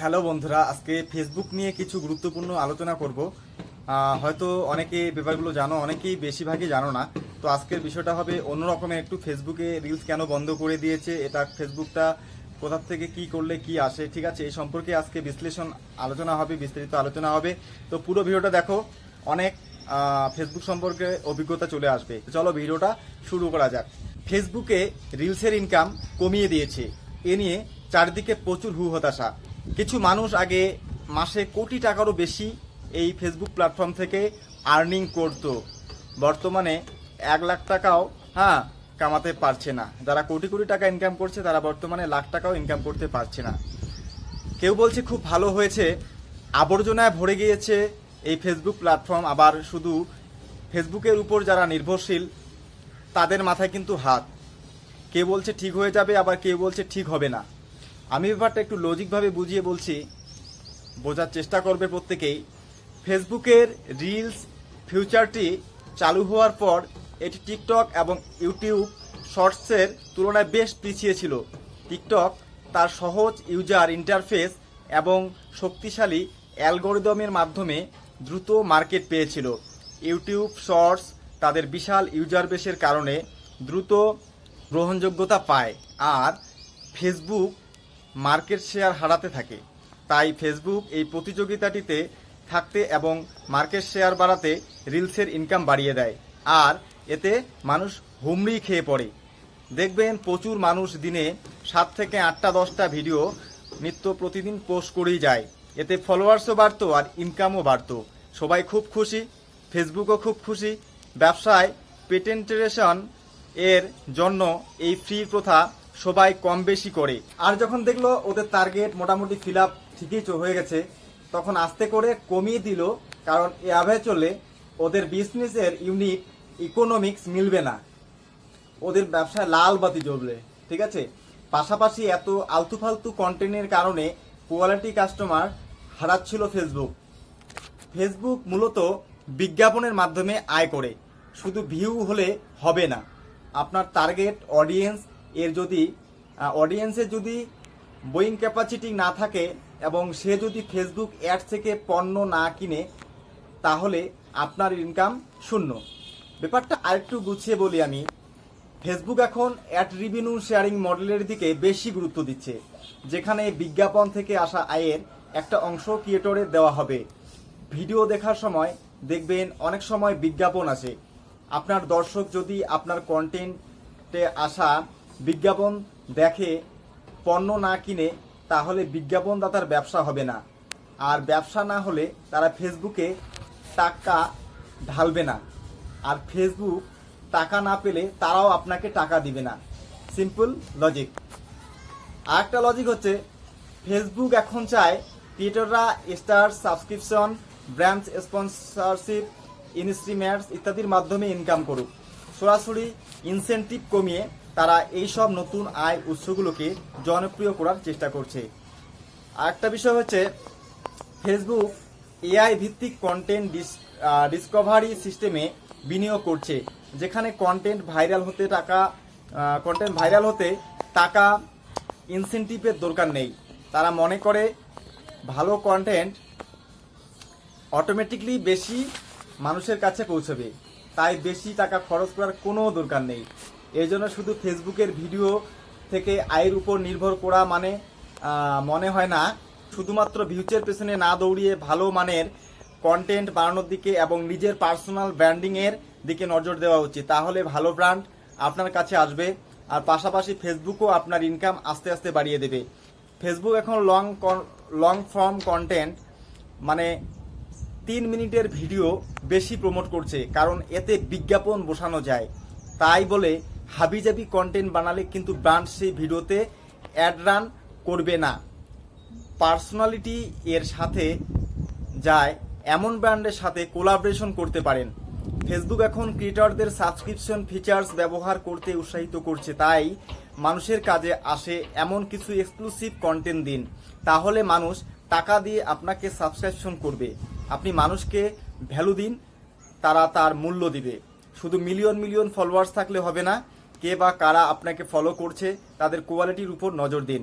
Hello বন্ধুরা, আজকে Facebook নিয়ে কিছু গুরুত্বপূর্ণ আলোচনা করব। হয়তো অনেকে ব্যাপারগুলো জানো, অনেকেই বেশিরভাগই জানো না। তো আজকের বিষয়টা হবে অন্য রকমের একটু ফেসবুকে রিলস কেন বন্ধ করে দিয়েছে, এটা ফেসবুকটা কোথা থেকে কি করলে কি আসে, ঠিক আছে? এই সম্পর্কে আজকে বিশ্লেষণ আলোচনা হবে, বিস্তারিত আলোচনা হবে। তো পুরো ভিডিওটা দেখো, অনেক ফেসবুক সম্পর্কে অভিজ্ঞতা চলে আসবে। চলো ভিডিওটা শুরু করা যাক। ফেসবুকে রিলসের ইনকাম কমিয়ে দিয়েছে। এ নিয়ে চারদিকে প্রচুর হু হতাশা কিছু মানুষ আগে মাসে কোটি টাকারও বেশি এই ফেসবুক প্ল্যাটফর্ম থেকে আর্নিং করত। বর্তমানে এক লাখ টাকাও হ্যাঁ কামাতে পারছে না। যারা কোটি কোটি টাকা ইনকাম করছে, তারা বর্তমানে লাখ টাকাও ইনকাম করতে পারছে না। কেউ বলছে খুব ভালো হয়েছে, আবর্জনায় ভরে গিয়েছে এই ফেসবুক প্ল্যাটফর্ম আবার শুধু ফেসবুকের উপর যারা নির্ভরশীল, তাদের মাথায় কিন্তু হাত। কে বলছে ঠিক হয়ে যাবে, আবার কেউ বলছে ঠিক হবে না। আমি ব্যাপারটা একটু লজিকভাবে বুঝিয়ে বলছি, বোঝার চেষ্টা করবে প্রত্যেকেই। ফেসবুকের রিলস ফিউচারটি চালু হওয়ার পর এটি টিকটক এবং ইউটিউব শর্টসের তুলনায় বেশ পিছিয়ে ছিল। টিকটক তার সহজ ইউজার ইন্টারফেস এবং শক্তিশালী অ্যালগোরিদমের মাধ্যমে দ্রুত মার্কেট পেয়েছিল। ইউটিউব শর্টস তাদের বিশাল ইউজার বেসের কারণে দ্রুত গ্রহণযোগ্যতা পায়। আর ফেসবুক মার্কেট শেয়ার হারাতে থাকে। তাই ফেসবুক এই প্রতিযোগিতাটিতে থাকতে এবং মার্কেট শেয়ার বাড়াতে রিলসের ইনকাম বাড়িয়ে দেয়। আর এতে মানুষ হুমড়ি খেয়ে পড়ে। দেখবেন প্রচুর মানুষ দিনে সাত থেকে আটটা, দশটা ভিডিও নিত্য প্রতিদিন পোস্ট করেই যায়। এতে ফলোয়ার্সও বাড়তো আর ইনকামও বাড়তো। সবাই খুব খুশি, ফেসবুকও খুব খুশি। ব্যবসায় পেটেন্টেশন এর জন্য এই ফ্রি প্রথা সবাই কম বেশি করে। আর যখন দেখল ওদের টার্গেট মোটামুটি ফিল আপ ঠিকই হয়ে গেছে, তখন আস্তে করে কমিয়ে দিল, কারণ এ এভাবে চললে ওদের বিজনেসের ইউনিট ইকোনমিক্স মিলবে না। ওদের ব্যবসায় লাল বাতি জ্বলবে, ঠিক আছে? পাশাপাশি এত আলতু ফালতু কন্টেন্টের কারণে কোয়ালিটি কাস্টমার হারাচ্ছিল ফেসবুক ফেসবুক মূলত বিজ্ঞাপনের মাধ্যমে আয় করে, শুধু ভিউ হলে হবে না। আপনার টার্গেট অডিয়েন্স এর যদি অডিয়েন্সের যদি বোয়িং ক্যাপাসিটি না থাকে এবং সে যদি ফেসবুক অ্যাড থেকে পণ্য না কিনে, তাহলে আপনার ইনকাম শূন্য। ব্যাপারটা আরেকটু গুছিয়ে বলি আমি। ফেসবুক এখন অ্যাড রিভিনিউ শেয়ারিং মডেলের দিকে বেশি গুরুত্ব দিচ্ছে, যেখানে বিজ্ঞাপন থেকে আসা আয়ের একটা অংশ ক্রিয়েটরে দেওয়া হবে। ভিডিও দেখার সময় দেখবেন অনেক সময় বিজ্ঞাপন আসে। আপনার দর্শক যদি আপনার কন্টেন্টে আসা বিজ্ঞাপন দেখে পণ্য না কিনে তাহলে বিজ্ঞাপনদাতার ব্যবসা হবে না। আর ব্যবসা না হলে তারা ফেসবুকে টাকা ঢালবে না। আর ফেসবুক টাকা না পেলে তারাও আপনাকে টাকা দিবে না। Simple logic. আর একটা লজিক হচ্ছে, ফেসবুক এখন চায় ক্রিয়েটররা star, subscription, brand sponsorship instruments ইত্যাদির মাধ্যমে ইনকাম করুক। সরাসরি ইনসেন্টিভ কমিয়ে তারা এই সব নতুন আয় উৎসগুলোকে জনপ্রিয় করার চেষ্টা করছে। আরেকটা বিষয় হচ্ছে ফেসবুক এআই ভিত্তিক কন্টেন্ট ডিসকভারি সিস্টেমে বিনিয়োগ করছে, যেখানে কন্টেন্ট ভাইরাল হতে টাকা কন্টেন্ট ভাইরাল হতে টাকা ইনসেন্টিভের দরকার নেই। তারা মনে করে ভালো কন্টেন্ট অটোমেটিকলি বেশি মানুষের কাছে পৌঁছবে, তাই বেশি টাকা খরচ করার কোনো দরকার নেই। এই জন্য শুধু ফেসবুকের ভিডিও থেকে আয়ের উপর নির্ভর করা মানে মনে হয় না। শুধুমাত্র ভিউচের পেছনে না দৌড়িয়ে ভালো মানের কন্টেন্ট বানানোর দিকে এবং নিজের পার্সোনাল ব্র্যান্ডিংয়ের দিকে নজর দেওয়া উচিত। তাহলে ভালো ব্র্যান্ড আপনার কাছে আসবে, আর পাশাপাশি ফেসবুকও আপনার ইনকাম আস্তে আস্তে বাড়িয়ে দেবে। ফেসবুক এখন লং লং ফর্ম কন্টেন্ট মানে তিন মিনিটের ভিডিও বেশি প্রমোট করছে, কারণ এতে বিজ্ঞাপন বসানো যায়। তাই বলে হাবিজাবি কন্টেন্ট বানালে কিন্তু ব্র্যান্ড সেই ভিডিওতে অ্যাড রান করবে না। পার্সোনালিটি এর সাথে যায় এমন ব্র্যান্ডের সাথে কোলাবরেশন করতে পারেন। ফেসবুক এখন ক্রিয়েটরদের সাবস্ক্রিপশন ফিচার্স ব্যবহার করতে উৎসাহিত করছে, তাই মানুষের কাজে আসে এমন কিছু এক্সক্লুসিভ কন্টেন্ট দিন। তাহলে মানুষ টাকা দিয়ে আপনাকে সাবস্ক্রিপশন করবে। আপনি মানুষকে ভ্যালু দিন, তারা তার মূল্য দিবে। শুধু মিলিয়ন মিলিয়ন ফলোয়ার্স থাকলে হবে না কে বা কারা আপনাকে ফলো করছে তাদের কোয়ালিটির উপর নজর দিন।